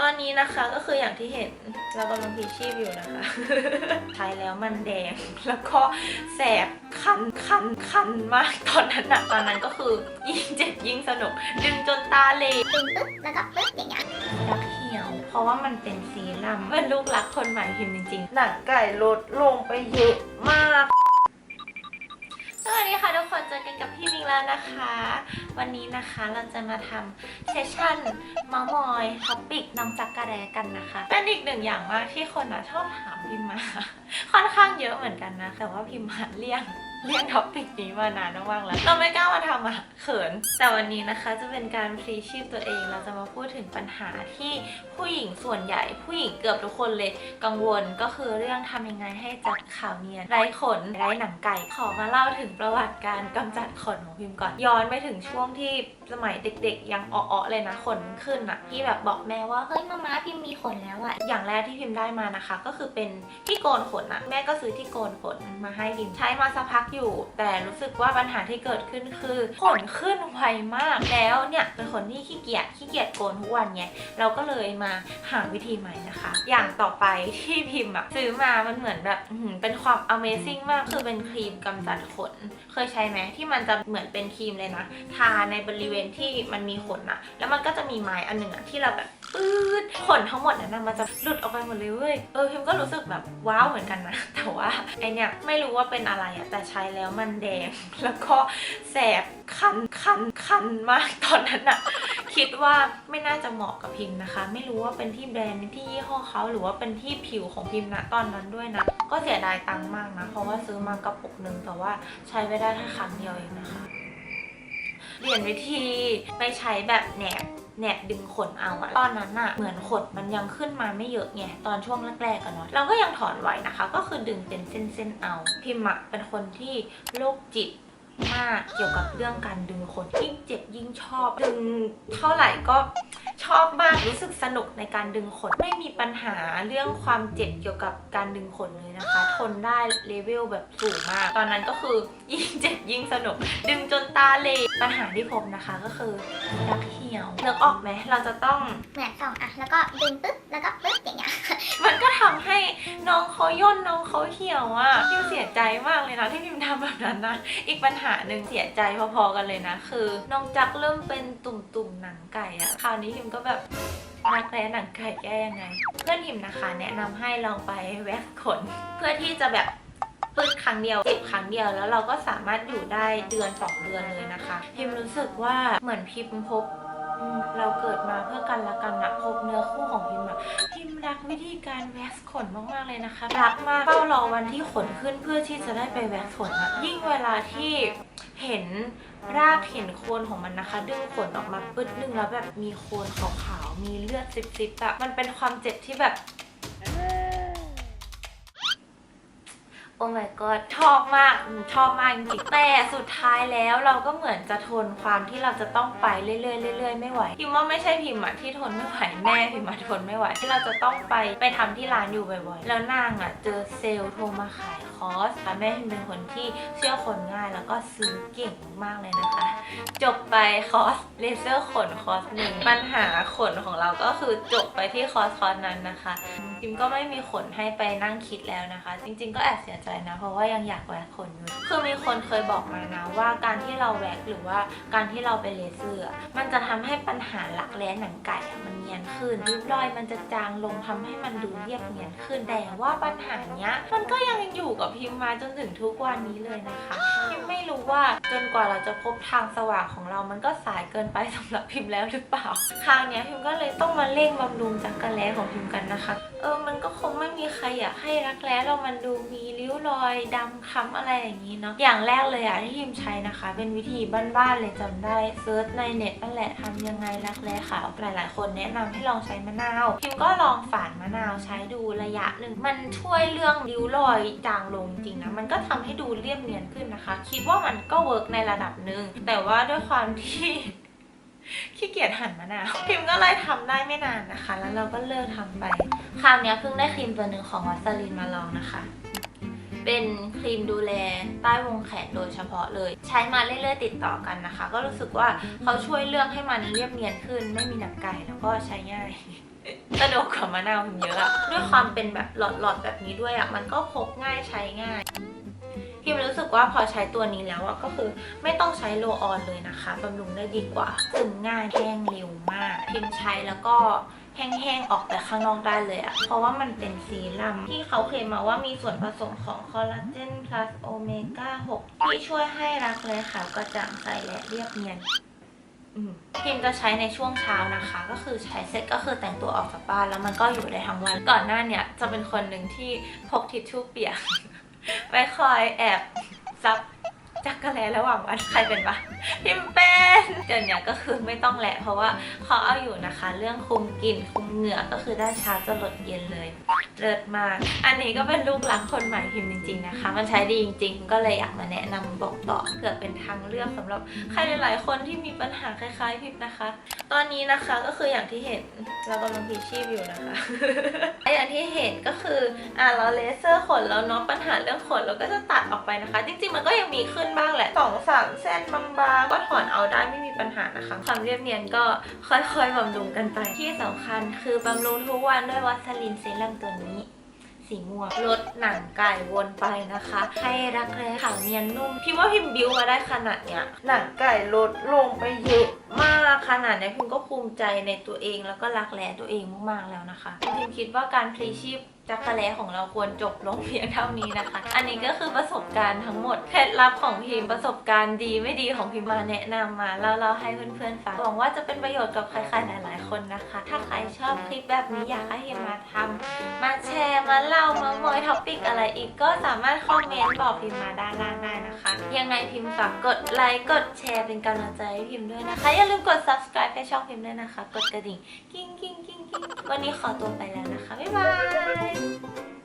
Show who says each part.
Speaker 1: ตอนนี้นะคะก็คืออย่างที่เห็นเรากำลังพีชีพอยู่นะคะ ใช้แล้วมันแดงแล้วก็แสบคันคันคันมากตอนนั้นอะตอนนั้นก็คือยิ่งเจ็บยิ่งสนุก ดึงจนตาเหล
Speaker 2: ดึงปึ๊บแล้วก็ปึ๊บอย่างเงี้ย
Speaker 1: รักเหี่ยว เพราะว่ามันเป็นซีรั่มเป็นลูกรักคนใหม่พิมพ์จริงๆหนังไก่ลดลงไปเยอะมาก สวัสดีค่ะทุกคนเจอกันกับพี่มิงแล้วนะคะ วันนี้นะคะเราจะมาทำเซสชั่นเมามอยท็อปิกน้องจักกะแดกันนะคะ เป็นอีกหนึ่งอย่างมากที่คนอะชอบถามพิมมา ค่อนข้างเยอะเหมือนกันนะ แต่ว่าพิมมาเลี่ยง เลี่ยงท็อปปิกนี้มานานมากๆแล้วเราไม่กล้ามาทำอะเขิน แต่วันนี้นะคะจะเป็นการพลีชีพตัวเองเราจะมาพูดถึงปัญหาที่ผู้หญิงส่วนใหญ่ ผู้หญิงเกือบทุกคนเลยกังวลก็คือเรื่องทำยังไงให้จัดขาวเนียนไร้ขนไร้หนังไก่ขอมาเล่าถึงประวัติการกำจัดขนของพิมก่อน ย้อนไปถึงช่วงที่สมัยเด็กๆ ยังอ้อๆเลยนะขนขึ้นอะที่แบบบอกแม่ว่า
Speaker 2: เฮ้ยมาม่าพิมมีขนแล้วอะ
Speaker 1: อย่างแรกที่พิมได้มานะคะ ก็คือเป็นที่โกนขนอะแม่ก็ซื้อที่โกนขนมาให้พิมใช้มาสักพักอยู่ แต่รู้สึกว่าปัญหาที่เกิดขึ้นคือขนขึ้นไวมากแล้วเนี่ยเป็นคนที่ขี้เกียจขี้เกียจโกนทุกวันไงเราก็เลยมาหาวิธีใหม่นะคะ อย่างต่อไปที่พิมพ์อะซื้อมามันเหมือนแบบเป็นความ Amazing มากคือเป็นครีมกำจัดขน เคยใช้ไหมที่มันจะเหมือนเป็นครีมเลยนะ ทาในบริเวณที่มันมีขนอะแล้วมันก็จะมีไม้อันหนึ่งอะที่เราแบบ ปื๊ดขนทั้งหมดนั้นนะมันจะหลุดออกไปหมดเลยเว้ย เออพิมก็รู้สึกแบบว้าวเหมือนกันนะ แต่ว่าไอเนี่ยไม่รู้ว่าเป็นอะไรอะแต่ใช้แล้วมันแดง แล้วก็แสบคันคันคันมากตอนนั้นอะคิดว่าไม่น่าจะเหมาะกับพิมพ์นะคะ ไม่รู้ว่าเป็นที่แบรนด์ที่ยี่ห้อเขาหรือว่าเป็นที่ผิวของพิมพ์นะตอนนั้นด้วยนะ ก็เสียดายตังค์มากนะ เพราะว่าซื้อมากระปุกหนึ่งแต่ว่าใช้ไปได้แค่ครั้งเดียวเองนะคะเปลี่ยนวิธีไปใช้แบบแหนบ แหนบดึงขนเอาอะตอนนั้นอะเหมือนขนมันยังขึ้นมาไม่เยอะไงตอนช่วงแรกๆกันเนาะเราก็ยังถอนไหวนะคะ ก็คือดึงเป็นเส้นๆเอา พิมพ์อะเป็นคนที่โรคจิตมากเกี่ยวกับเรื่องการดึงขนยิ่งเจ็บยิ่งชอบ ดึงเท่าไหร่ก็ชอบมากรู้สึกสนุกในการดึงขน ไม่มีปัญหาเรื่องความเจ็บเกี่ยวกับการดึงขนเลยนะคะ ทนได้เลเวลแบบสูงมาก ตอนนั้นก็คือยิ่งเจ็บยิ่งสนุก ดึงจนตาเหลปัญหาที่พบนะคะก็คือรักเหี่ยวเลือกออกไหมเราจะต้อง
Speaker 2: เหมือนสองอะแล้วก็ดึงปึ๊บ แล้วก็ปึ๊บอย่างเงี้ย
Speaker 1: มันก็ทำให้น้องเขาย่นน้องเขาเหี่ยวอะ่ะพิมเสียใจมากเลยนะที่พิมทำแบบนั้นนะอีกปัญหาหนึ่งเสียใจพอๆกันเลยนะ คือน้องจักเริ่มเป็นตุ่มๆหนังไก่อะ่ะคราวนี้พิมก็แบบรักแร้หนังไก่แก้ยังไง เพื่อนพิมนะคะ แนะนำให้ลองไปแว็กซ์ขน เพื่อที่จะแบบปึ๊ดครั้งเดียวเจ็บครั้งเดียวแล้วเราก็สามารถอยู่ได้เดือนสองเดือนเลยนะคะ พิมรู้สึกว่าเหมือนพิมพบอืม เราเกิดมาเพื่อกันและกันนะพบเนื้อคู่ของพิมอะพิมรักวิธีการแว็กซ์ขนมากๆเลยนะคะ รักมากเฝ้ารอวันที่ขนขึ้นเพื่อที่จะได้ไปแว็กซ์ขนอะยิ่งเวลาที่เห็นรากเห็นโคนของมันนะคะ ดึงขนออกมาปึ๊ดนึงแล้วแบบมีโคนขาวๆมีเลือดซิบๆอะมันเป็นความเจ็บที่แบบ อ้ my god ชอบมากชอบมากจริงๆแต่สุดท้ายแล้วเราก็เหมือนจะทนความที่เราจะต้องไปเรื่อยๆเรื่อยๆไม่ไหวพิมว่าไม่ใช่พิมอะที่ทนไม่ไหวแม่พิมอะทนไม่ไหวที่เราจะต้องไปไปทำที่ร้านอยู่บ่อยๆ แล้วนางอะเจอเซลล์โทรมาขาย อสค่ะแม่พิมเป็นคนที่เชื่อคนง่ายแล้วก็ซื้อเก่งมากเลยนะคะ จบไปคอร์สเลเซอร์ขนคอร์สหนึ่งปัญหาขนของเราก็คือจบไปที่คอร์สคอร์สนั้นนะคะพิมก็ไม่มีขนให้ไปนั่งคิดแล้วนะคะ จริง ๆ ก็แอบเสียใจนะเพราะว่ายังอยากแวกขนอยู่คือมีคนเคยบอกมานะว่าการที่เราแวกหรือว่าการที่เราไปเลเซอร์มันจะทำให้ปัญหาหลักแร้หนังไก่มันเนียนขึ้นริ้วรอยมันจะจางลงทำให้มันดูเรียบเนียนขึ้นแต่ว่าปัญหาเนี้ยมันก็ยังอยู่กับพิมมาจนถึงทุกวันนี้เลยนะคะพิมไม่รู้ว่าจนกว่าเราจะพบทางสว่างของเรามันก็สายเกินไปสำหรับพิมแล้วหรือเปล่าคราวนี้พิมก็เลยต้องมาเร่งบำรุงจักรแล้ของพิมกันนะคะ เออมันก็คงไม่มีใครอยากให้รักแร้เรามันดูมีริ้วรอยดำค้ำอะไรอย่างนี้เนาะอย่างแรกเลยอะที่พิมใช้นะคะ เป็นวิธีบ้านๆเลยจำได้เซิร์ชในเน็ตนั่นแหละทำยังไงรักแร้ขาวหลายๆ คนแนะนำให้ลองใช้มะนาวพิมก็ลองฝานมะนาวใช้ดูระยะหนึ่งมันช่วยเรื่องริ้วรอยจางลงจริงนะมันก็ทำให้ดูเรียบเนียนขึ้นนะคะ คิดว่ามันก็เวิร์กในระดับหนึ่งแต่ว่าด้วยความที่ขี้เกียจหั่นมะนาวพิมก็เลยทำได้ไม่นานนะคะ แล้วเราก็เลิกทำไป คราวนี้เพิ่งได้ครีมตัวหนึ่งของวัสลินมาลองนะคะ เป็นครีมดูแลใต้วงแขนโดยเฉพาะเลย ใช้มาเรื่อยๆติดต่อกันนะคะ ก็รู้สึกว่าเขาช่วยเรื่องให้มันเรียบเนียนขึ้น ไม่มีหนังไก่แล้วก็ใช้ง่าย สะดวกกว่ามะนาวเยอะอะด้วยความเป็นแบบหลอดๆแบบนี้ด้วยอะมันก็พกง่ายใช้ง่ายพิมรู้สึกว่าพอใช้ตัวนี้แล้วอะก็คือไม่ต้องใช้โลออนเลยนะคะบำรุงได้ดีกว่าซึมง่ายแห้งเร็วมาก พิมใช้แล้วก็แห้งๆออกไปข้างนอกได้เลยอะเพราะว่ามันเป็นซีรั่มที่เขาเคลมมาว่ามีส่วนผสมของคอลลาเจน plus โอเมก้า 6 ที่ช่วยให้รักเลยขาวกระจ่างใสและเรียบเนียน พิมจะใช้ในช่วงเช้านะคะ ก็คือใช้เสร็จก็คือแต่งตัวออกจากบ้านแล้วมันก็อยู่ได้ทั้งวัน ก่อนหน้าเนี่ยจะเป็นคนหนึ่งที่พกทิชชู่เปียกไว้คอยแอบซับ จักกะแลระหว่างวันใครเป็นปะพิมเป็นเดี๋ยวนี้ก็คือไม่ต้องแหละเพราะว่าเขาเอาอยู่นะคะ เรื่องคุมกลิ่นคุมเหงื่อก็คือได้เช้าจะลดเย็นเลยเลิศมาก อันนี้ก็เป็นลูกหลังคนใหม่พิมจริง ๆนะคะ มันใช้ดีจริง ๆ ก็เลยอยากมาแนะนำบอกต่อเผื่อเป็นทางเลือกสำหรับใครหลาย ๆ คนที่มีปัญหาคล้ายๆพิมนะคะ ตอนนี้นะคะก็คืออย่างที่เห็นเรากำลังพีชีพอยู่นะคะอย่างที่เห็นก็คืออะเราเลเซอร์ขนแล้วเนาะปัญหาเรื่องขนเราก็จะตัดออกไปนะคะ จริง ๆ มันก็ยังมีขึ้นบ้างแหละสองสามเส้นบางๆก็ถอนเอาได้ไม่มีปัญหานะคะความเรียบเนียนก็ค่อยๆบำรุงกันไปที่สำคัญคือบำรุงทุกวันด้วยวัสลินเซรั่มตัวนี้ สีม่วงลดหนังไก่วนไปนะคะ ให้รักแร้ขาวเนียนนุ่ม พี่ว่าพิมบิวมาได้ขนาดเนี้ยหนังไก่ลดลงไปเยอะมากขนาดนี้พิมก็ภูมิใจในตัวเองแล้วก็รักแร้ตัวเองมากๆแล้วนะคะพิมคิดว่าการพลีชีพจักรแล้ของเราควรจบลงเพียงเท่านี้นะคะ อันนี้ก็คือประสบการณ์ทั้งหมด เคล็ดลับของพิมประสบการณ์ดีไม่ดีของพิมมาแนะนำมาแล้วเราให้เพื่อนๆฟังหวังว่าจะเป็นประโยชน์กับใครๆหลายๆ คนนะคะ ถ้าใครชอบคลิปแบบนี้อยากให้พิมมาทำมาแชร์มาเล่ามามอยท็อปิกอะไรอีกก็สามารถคอมเมนต์บอกพิมพ์มาด้านล่างได้นะคะ ยังไงพิมพ์ฝากกดไลค์กดแชร์เป็นกำลังใจให้พิมพ์ด้วยนะคะ อย่าลืมกด subscribe ให้ช่องพิมพ์ด้วยนะคะ กดกระดิ่งกิ้งกิ้งกิ้งกิ้งวันนี้ขอตัวไปแล้วนะคะ บ๊ายบาย